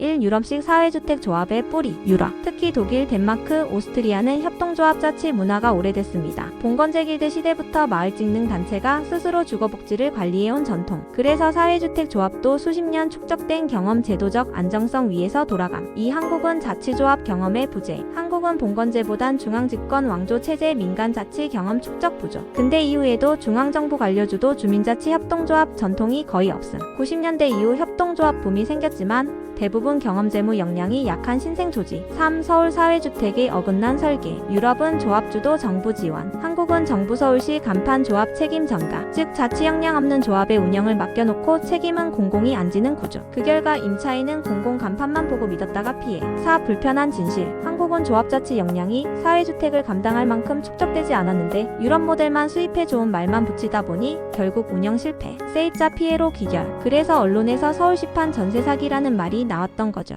1. 유럽식 사회주택 조합의 뿌리 유럽 특히 독일, 덴마크, 오스트리아는 협동조합 자치 문화가 오래됐습니다. 봉건제길드 시대부터 마을 찍는 단체가 스스로 주거복지를 관리해온 전통 그래서 사회주택 조합도 수십 년 축적된 경험 제도적 안정성 위에서 돌아감 이 한국은 자치조합 경험의 부재 한국은 봉건제보단 중앙집권 왕조 체제 민간 자치 경험 축적 부족 근대 이후에도 중앙정부 관료주도 주민자치 협동조합 전통이 거의 없음 90년대 이후 협동조합 붐이 생겼지만 대부분 경험재무 역량이 약한 신생 조직 3. 서울 사회주택의 어긋난 설계 유럽은 조합주도 정부 지원 한국은 정부 서울시 간판 조합 책임 전가 즉 자치 역량 없는 조합의 운영을 맡겨놓고 책임은 공공이 안 지는 구조. 그 결과 임차인은 공공 간판만 보고 믿었다가 피해. 4. 불편한 진실. 한국은 조합 자치 역량이 사회주택을 감당할 만큼 축적되지 않았는데 유럽 모델만 수입해 좋은 말만 붙이다 보니 결국 운영 실패. 세입자 피해로 귀결. 그래서 언론에서 서울시판 전세 사기라는 말이 나왔던 거죠